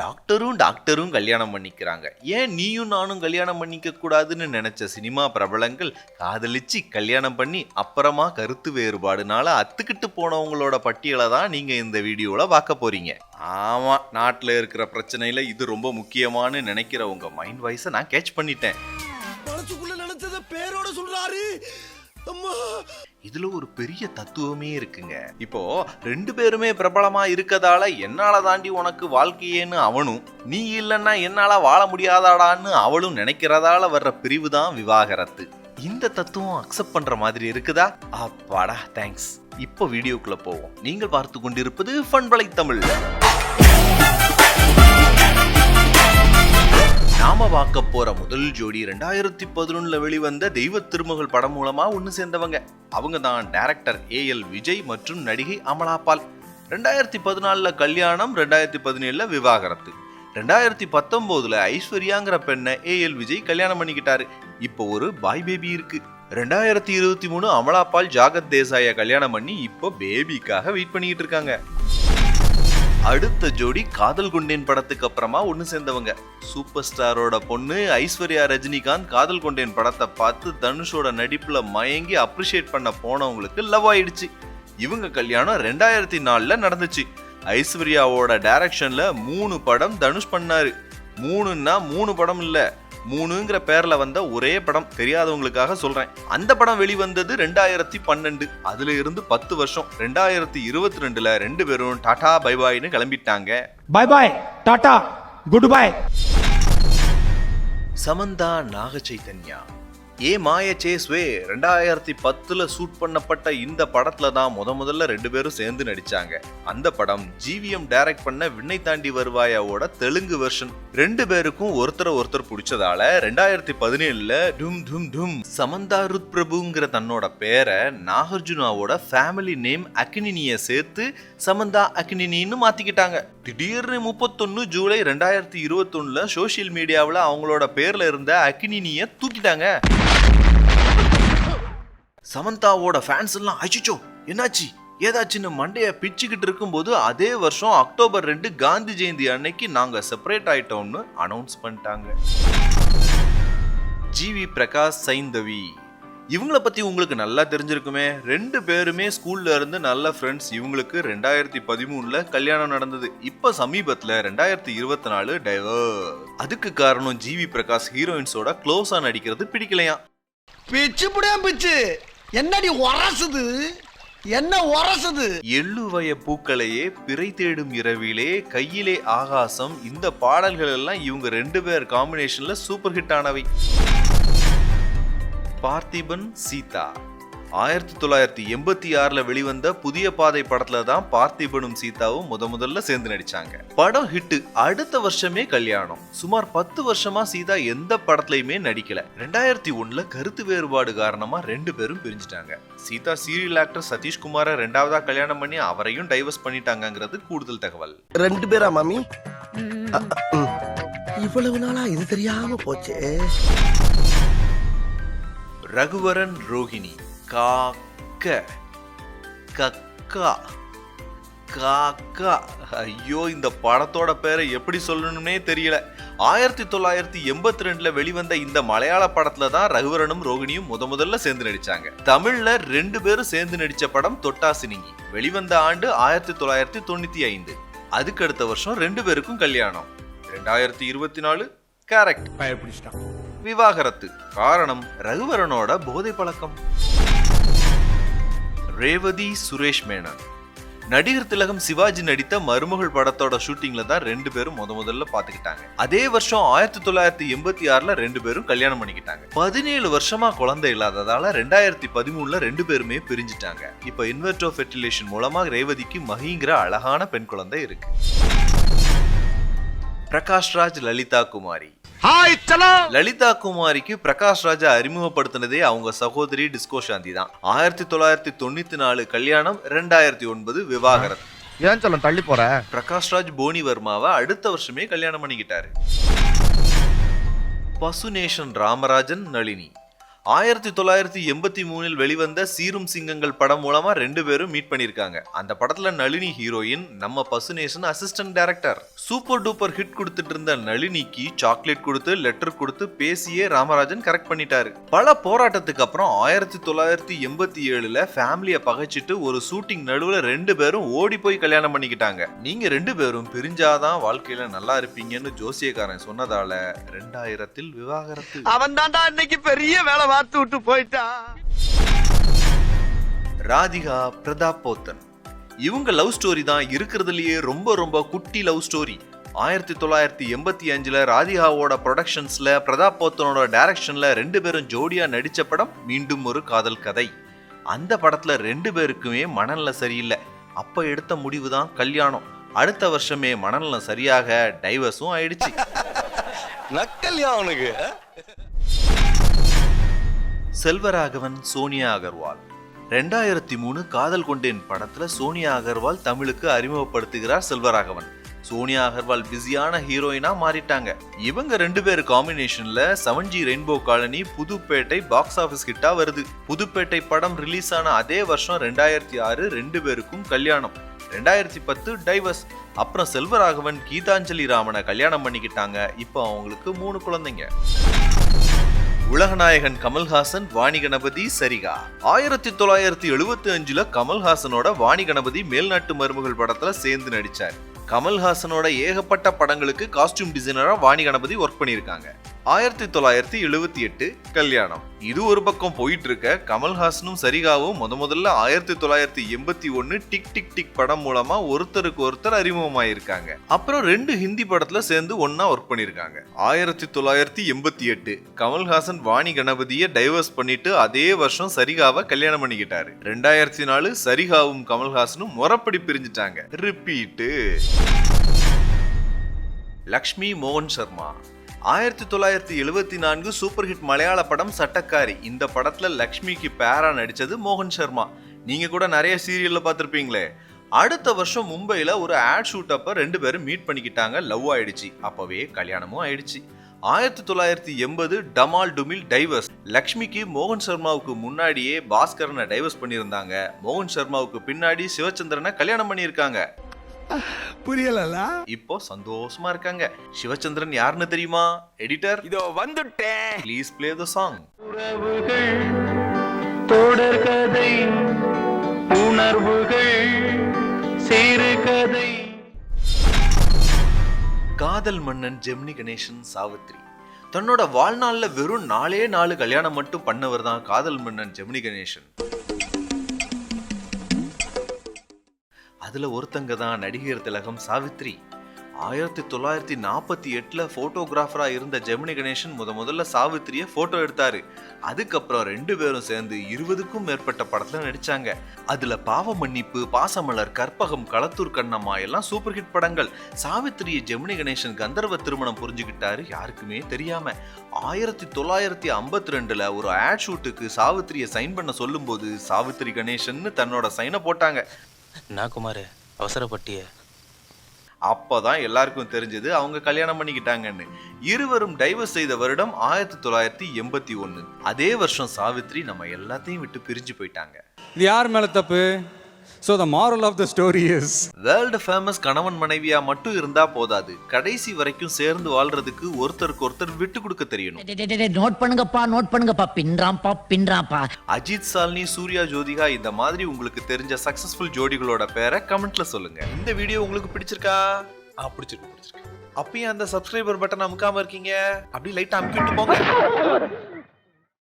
டாக்டரும் டாக்டரும் கல்யாணம் பண்ணிக்கிறாங்க. ஏன் நீயும் நானும் கல்யாணம் பண்ணிக்க கூடாதுன்னு நினைச்ச சினிமா பிரபலங்கள் காதலிச்சு கல்யாணம் பண்ணி அப்புறமா கருத்து வேறுபாடுனால அத்துக்கிட்டு போனவங்களோட பட்டியலை தான் நீங்க இந்த வீடியோல பார்க்க போறீங்க. ஆமா நாட்டில் இருக்கிற பிரச்சனையில இது ரொம்ப முக்கியமானு நினைக்கிற உங்க மைண்ட் வாய்ஸை நான் கேட்ச் பண்ணிட்டேன். பேரோட சொல்றாரு. இதுல ஒரு பெரிய தத்துவமே இருக்குங்க. இப்போ ரெண்டு பேருமே பிரபலமா இருக்கதால என்னால தாண்டி உனக்கு வாழ்க்கையேன்னு அவனும் நீ இல்லைன்னா என்னால வாழ முடியாதாடான்னு அவளும் நினைக்கிறதால வர்ற பிரிவு தான் விவாகரத்து. இந்த தத்துவம் அக்செப்ட் பண்ற மாதிரி இருக்குதா? அப்பாடா தேங்க்ஸ் இப்போ வீடியோக்குள்ள போவோம். நீங்கள் பார்த்து கொண்டிருப்பது ஃபன் வலை தமிழ் நாம பார்க்க போற முதல் ஜோடி ரெண்டாயிரத்தி பதினொன்னுல வெளிவந்த தெய்வ திருமகள் படம் மூலமா ஒன்னு சேர்ந்தவங்க. அவங்க தான் டைரக்டர் ஏ எல் விஜய் மற்றும் நடிகை அமலாபால் ரெண்டாயிரத்தி பதினாலில் கல்யாணம் ரெண்டாயிரத்தி பதினேழுல விவாகரத்து. ரெண்டாயிரத்தி பத்தொம்போதில் ஐஸ்வர்யாங்கிற பெண்ணை ஏ எல் விஜய் கல்யாணம் பண்ணிக்கிட்டாரு. இப்போ ஒரு பாய் பேபி இருக்கு. ரெண்டாயிரத்தி இருபத்தி மூணு அமலாபால் ஜாகத் தேசாயை கல்யாணம் பண்ணி இப்போ பேபிக்காக வெயிட் பண்ணிக்கிட்டு இருக்காங்க. அடுத்த ஜோடி காதல் கொண்டேன் படத்துக்கு அப்புறமா ஒன்று சேர்ந்தவங்க. சூப்பர் ஸ்டாரோட பொண்ணு ஐஸ்வர்யா ரஜினிகாந்த் காதல் கொண்டேன் படத்தை பார்த்து தனுஷோட நடிப்பில் மயங்கி அப்ரிஷியேட் பண்ண போனவங்களுக்கு லவ் ஆயிடுச்சு. இவங்க கல்யாணம் ரெண்டாயிரத்தி நாலில் நடந்துச்சு. ஐஸ்வர்யாவோட டைரக்ஷனில் மூணு படம் தனுஷ் பண்ணாரு. மூணுன்னா மூணு படம் இல்லை மூணுங்கிற பேரில் வந்த ஒரே படம் தெரியாதவங்களுக்காக சொல்கிறேன் அந்த படம் வெளிவந்தது ரெண்டாயிரத்தி பன்னெண்டு. அதுல இருந்து பத்து வருஷம். ரெண்டாயிரத்தி இருபத்தி ரெண்டுல ரெண்டு பேரும் டாடா பை பாய்னு கிளம்பிட்டாங்க. Bye bye Tata goodbye. Samantha Naga Chaitanya Ye Maaya Chesave ரெண்டாயிரத்தி பத்தில் ஷூட் பண்ணப்பட்ட இந்த படத்தில் தான் முத முதல்ல ரெண்டு பேரும் சேர்ந்து நடித்தாங்க அந்த படம் ஜிவிஎம் டைரக்ட் பண்ண விண்ணை தாண்டி வருவாயாவோட தெலுங்கு வெர்ஷன் ரெண்டு பேருக்கும் ஒருத்தரை ஒருத்தர் பிடிச்சதால ரெண்டாயிரத்தி பதினேழுல டும் டும் டும். சமந்தா ருத் பிரபுங்கிற தன்னோட பேரை நாகார்ஜுனாவோட ஃபேமிலி நேம் அக்னினியை சேர்த்து சமந்தா அக்னினின்னு மாற்றிக்கிட்டாங்க திடீர்னு முப்பத்தொன்னு ஜூலை ரெண்டாயிரத்தி இருபத்தொன்னுல சோஷியல் மீடியாவில் அவங்களோட பேரில் இருந்த அக்னினியை தூக்கிட்டாங்க. சமந்தாவோட ஃபேன்ஸ் எல்லாம் அச்சிச்சோ என்னாச்சு? ஏதாச்சுன்னு மண்டையை பிச்சுக்கிட்டு இருக்கும்போது அதே வருஷம் அக்டோபர் ரெண்டு காந்தி ஜெயந்தி அன்னைக்கு நாங்கள் செப்பரேட் ஆயிட்டோம்னு அனௌன்ஸ் பண்ணிட்டாங்க. ஜிவி பிரகாஷ் சைந்தவி. இவங்கள பற்றி உங்களுக்கு நல்லா தெரிஞ்சிருக்குமே. ரெண்டு பேருமே ஸ்கூல்ல இருந்து நல்ல ஃப்ரெண்ட்ஸ் இவங்களுக்கு ரெண்டாயிரத்தி பதிமூணில் கல்யாணம் நடந்தது. இப்போ சமீபத்தில் ரெண்டாயிரத்தி இருபத்தி நாலு டைவர் அதுக்கு காரணம் ஜிவி பிரகாஷ் ஹீரோயின்ஸோட க்ளோஸாக நடிக்கிறது பிடிக்கலையா பிச்சு புடியா பிச்சு. என்னடி உரசுது? என்ன உரசுது? எள்ளுவய பூக்களையே பிறை தேடும் இரவிலே கையிலே ஆகாசம் இந்த பாடல்கள் எல்லாம் இவங்க ரெண்டு பேர் காம்பினேஷன்ல சூப்பர் ஹிட் ஆனவை. பார்த்திபன் சீதா. ஆயிரத்தி தொள்ளாயிரத்தி எண்பத்தி ஆறுல வெளிவந்த புதிய பாதை படத்துல தான் பார்த்திபனும் சீதாவும் முத முதல்ல சேர்ந்து நடிச்சாங்க. படம் ஹிட் அடுத்த வருஷமே கல்யாணம். சுமார் பத்து வருஷமா சீதா எந்த படத்துலயுமே நடிக்கல. ரெண்டாயிரத்தி ஒண்ணுல கருத்து வேறுபாடு காரணமா ரெண்டு பேரும் பிரிஞ்சுட்டாங்க. சீதா சீரியல் ஆக்டர் சதீஷ்குமாரை ரெண்டாவதா கல்யாணம் பண்ணி அவரையும் டைவர்ஸ் பண்ணிட்டாங்கங்கிறது கூடுதல் தகவல். ரெண்டு பேரா மாமி. இவ்வளவு நாளா இது தெரியாம போச்சே. ரகுவரன் ரோஹிணி. காக்க. கக்கா. காக்கா. ஐயோ இந்த படத்தோட பேரை எப்படி சொல்லணும்னே தெரியல. ஆயிரத்தி தொள்ளாயிரத்தி எண்பத்தி ரெண்டுல வெளிவந்த இந்த மலையாள படத்துல தான் ரகுவரனும் ரோகிணியும் முத முதல்ல சேர்ந்து நடிச்சாங்க. தமிழ்ல ரெண்டு பேரும் சேர்ந்து நடிச்ச படம் தொட்டாசினிங்கி வெளிவந்த ஆண்டு ஆயிரத்தி தொள்ளாயிரத்தி தொண்ணூத்தி ஐந்து. அதுக்கு அடுத்த வருஷம் ரெண்டு பேருக்கும் கல்யாணம். ரெண்டாயிரத்தி இருபத்தி நாலு கரெக்ட். விவாகரத்து. காரணம் ரகுவரனோட போதை பழக்கம் ரேவதி சுரேஷ் மேனன். நடிகர் திலகம் சிவாஜி நடித்த மருமகள் படத்தோட ஷூட்டிங்ல தான் ரெண்டு பேரும் முத முதல்ல பாத்துக்கிட்டாங்க. அதே வருஷம் ஆயிரத்தி தொள்ளாயிரத்தி எண்பத்தி ஆறுல ரெண்டு பேரும் கல்யாணம் பண்ணிக்கிட்டாங்க. பதினேழு வருஷமா குழந்தை இல்லாததால ரெண்டாயிரத்தி பதிமூணுல ரெண்டு பேருமே பிரிஞ்சுட்டாங்க. இப்ப இன்வெர்டோ ஃபெர்டிலேஷன் மூலமா ரேவதிக்கு மகிங்கிற அழகான பெண் குழந்தை இருக்கு. பிரகாஷ்ராஜ் லலிதா குமாரி. ஹாய் சலோ! லலிதா குமாரிக்கு பிரகாஷ் ராஜா அறிமுகப்படுத்தினதே அவங்க சகோதரி டிஸ்கோ சாந்தி தான். ஆயிரத்தி தொள்ளாயிரத்தி தொண்ணூத்தி நாலு கல்யாணம் ரெண்டாயிரத்தி ஒன்பது விவாகரத்து. ஏன் சொல்ல தள்ளி போற? பிரகாஷ் ராஜ் போனி வர்மாவை அடுத்த வருஷமே கல்யாணம் பண்ணிக்கிட்டாரு. பசுநேஷன் ராமராஜன் நளினி. ஆயிரத்தி தொள்ளாயிரத்தி எண்பத்தி மூணில் வெளிவந்த சீரும் சிங்கங்கள் படம் மூலமா ரெண்டு பேரும் மீட் பண்ணிருக்காங்க அந்த படத்துல நளினி ஹீரோயின் நம்ம பசுநேஷன் assistant director super duper hit கொடுத்துட்டு இருந்த நளினிக்கு சாக்லேட் கொடுத்து லெட்டர் கொடுத்து பேசியே ராமராஜன் கரெக்ட் பண்ணிட்டாரு. பல போராட்டத்துக்கு அப்புறம் ஆயிரத்தி தொள்ளாயிரத்தி எண்பத்தி ஏழுல ஃபேமிலிய பகைச்சிட்டு ஒரு ஷூட்டிங் நடுவுல ரெண்டு பேரும் ஓடி போய் கல்யாணம் பண்ணிக்கிட்டாங்க. நீங்க ரெண்டு பேரும் பிரிஞ்சாதான் வாழ்க்கையில நல்லா இருப்பீங்கன்னு ஜோசியக்காரன் சொன்னதால ரெண்டாயிரத்தில் விவாகரத்து. அவன் தான்டா இன்னைக்கு பெரிய வேலை பார்த்து விட்டு போயிட்டான் ராதிகா பிரதாப் போத்தன். இவங்க லவ் ஸ்டோரி தான் இருக்கிறதுலயே ரொம்ப ரொம்ப குட்டி லவ் ஸ்டோரி. ஆயிரத்தி தொள்ளாயிரத்தி எண்பத்தி அஞ்சுல ராதிகாவோட ப்ரொடக்ஷன்ஸ்ல பிரதாப் போத்தனோட டைரக்ஷன்ல ரெண்டு பேரும் ஜோடியா நடிச்ச படம் மீண்டும் ஒரு காதல் கதை. அந்த படத்துல ரெண்டு பேருக்குமே மனநலம் சரியில்லை. அப்ப எடுத்த முடிவு தான் கல்யாணம். அடுத்த வருஷமே மனநலம் சரியாக டைவர்ஸும் ஆயிடுச்சு. நக்கல்யா அவனுக்கு. செல்வராகவன் சோனியா அகர்வால். ரெண்டாயிரத்தி மூணு காதல் கொண்டேன் படத்துல சோனியா அகர்வால் தமிழுக்கு அறிமுகப்படுத்துகிறார் செல்வராகவன். சோனியா அகர்வால் பிஸியான ஹீரோயினா மாறிட்டாங்க. இவங்க ரெண்டு பேர் காம்பினேஷன்ல செவன்ஜி rainbow colony Pudhupettai box office கிட்டா வருது. புதுப்பேட்டை படம் ரிலீஸ் ஆன அதே வருஷம் ரெண்டாயிரத்தி ஆறு ரெண்டு பேருக்கும் கல்யாணம். ரெண்டாயிரத்தி பத்து டைவர்ஸ். அப்புறம் செல்வராகவன் கீதாஞ்சலி ராமனை கல்யாணம் பண்ணிக்கிட்டாங்க. இப்போ அவங்களுக்கு மூணு குழந்தைங்க. உலகநாயகன் கமல்ஹாசன் வாணி கணபதி சரிகா. ஆயிரத்தி தொள்ளாயிரத்தி எழுபத்தி அஞ்சுல கமல்ஹாசனோட வாணி கணபதி மேல்நாட்டு மருமகள் படத்துல சேர்ந்து நடிச்சார். கமல்ஹாசனோட ஏகப்பட்ட படங்களுக்கு காஸ்டியூம் டிசைனரா வாணி கணபதி ஒர்க் பண்ணியிருக்காங்க. ஆயிரத்தி தொள்ளாயிரத்தி எழுபத்தி எட்டு கல்யாணம். இது ஒரு பக்கம் போயிட்டு இருக்க கமல்ஹாசனும் சரிகாவும் முத முதல்ல ஆயிரத்தி தொள்ளாயிரத்தி எண்பத்தி ஒன்னு டிக் டிக் டிக் படம் மூலமா ஒருத்தருக்கு ஒருத்தர் அறிமுகமாயிருக்காங்க. அப்புறம் ரெண்டு ஹிந்தி படத்துல சேர்ந்து ஒன்னா ஒர்க் பண்ணிருக்காங்க ஆயிரத்தி தொள்ளாயிரத்தி எண்பத்தி எட்டு கமல்ஹாசன் வாணி கணபதியை டைவர்ஸ் பண்ணிட்டு அதே வருஷம் சரிகாவை கல்யாணம் பண்ணிக்கிட்டாரு. ரெண்டாயிரத்தி நாலு சரிகாவும் கமல்ஹாசனும் முறப்படி பிரிஞ்சுட்டாங்க. ரிப்பீட்டு லக்ஷ்மி மோகன் சர்மா. ஆயிரத்தி தொள்ளாயிரத்தி எழுவத்தி நான்கு சூப்பர் ஹிட் மலையாள படம் சட்டக்காரி. இந்த படத்தில் லக்ஷ்மிக்கு பேரா நடித்தது மோகன் சர்மா. நீங்கள் கூட நிறைய சீரியலில் பார்த்துருப்பீங்களே. அடுத்த வருஷம் மும்பையில் ஒரு ஆட் ஷூட் அப்போ ரெண்டு பேரும் மீட் பண்ணிக்கிட்டாங்க லவ் ஆயிடுச்சு. அப்போவே கல்யாணமும் ஆயிடுச்சு. ஆயிரத்தி தொள்ளாயிரத்தி எண்பது டமால் டுமில் டைவர்ஸ். லக்ஷ்மிக்கு மோகன் சர்மாவுக்கு முன்னாடியே பாஸ்கரனை டைவர்ஸ் பண்ணியிருந்தாங்க. மோகன் சர்மாவுக்கு பின்னாடி சிவச்சந்திரனை கல்யாணம் பண்ணியிருக்காங்க. புரியலல்ல இப்போ சந்தோஷமா இருக்காங்க. சிவச்சந்திரன் யாருன்னு தெரியுமா? எடிட்டர் இதோ வந்துட்டேன். ப்ளீஸ் ப்ளே த சாங் உறவுகள் தொடர்கதை உணர்வுகள் சிறுகதை காதல் மன்னன் ஜெமினி கணேசன் சாவித்ரி. தன்னோட வாழ்நாள்ல வெறும் நாலே நாலு கல்யாணம் மட்டும் பண்ணவர் தான் காதல் மன்னன் ஜெமினி கணேசன். அதில் ஒருத்தங்க தான் நடிகர் திலகம் சாவித்ரி. ஆயிரத்தி தொள்ளாயிரத்தி நாற்பத்தி எட்டில் ஃபோட்டோகிராஃபராக இருந்த ஜெமினி கணேசன் முத முதல்ல சாவித்திரியை ஃபோட்டோ எடுத்தார். அதுக்கப்புறம் ரெண்டு பேரும் சேர்ந்து இருபதுக்கும் மேற்பட்ட படத்தில் நடித்தாங்க அதில் பாவ மன்னிப்பு பாசமலர் கற்பகம் களத்தூர் கண்ணம்மா எல்லாம் சூப்பர் ஹிட் படங்கள். சாவித்திரியை ஜெமினி கணேசன் கந்தர்வ திருமணம் புரிஞ்சுக்கிட்டாரு யாருக்குமே தெரியாமல் ஆயிரத்தி தொள்ளாயிரத்தி ஐம்பத்தி ரெண்டில் ஒரு ஆட் ஷூட்டுக்கு சாவித்திரியை சைன் பண்ண சொல்லும்போது சாவித்திரி கணேசன் தன்னோட சைனை போட்டாங்க. நான் குமார்? அவசரப்பட்டிய. அப்பதான் எல்லாருக்கும் தெரிஞ்சது அவங்க கல்யாணம் பண்ணிக்கிட்டாங்கன்னு. இருவரும் டைவர்ஸ் செய்த வருடம் ஆயிரத்தி தொள்ளாயிரத்தி எண்பத்தி ஒன்னு. அதே வருஷம் சாவித்ரி நம்ம எல்லாத்தையும் விட்டு பிரிஞ்சு போயிட்டாங்க. இது யார் மேல தப்பு? So the moral of the story is world famous கணவன் மனைவியா மட்டும் இருந்தா போதாது. கடைசி வரைக்கும் சேர்ந்து வாழ்றதுக்கு ஒருத்தருக்கு ஒருத்தர் விட்டு கொடுக்க தெரியணும். நோட் பண்ணுங்கப்பா நோட் பண்ணுங்கப்பா. பின்றாம்பா பின்றாம்பா அஜித் சால்னி சூர்யா ஜோதிகா இந்த மாதிரி உங்களுக்கு தெரிஞ்ச சக்சஸ்ஃபுல் ஜோடிகளோட பேரை கமெண்ட்ல சொல்லுங்க. இந்த வீடியோ உங்களுக்கு பிடிச்சிருக்கா? ஆ பிடிச்சிருக்கு பிடிச்சிருக்கு. அப்பயும் அந்த சப்ஸ்கிரைபர் பட்டன் அமுக்காம இருக்கீங்க? அப்படி லைட்டா அமுக்கிட்டு போங்க.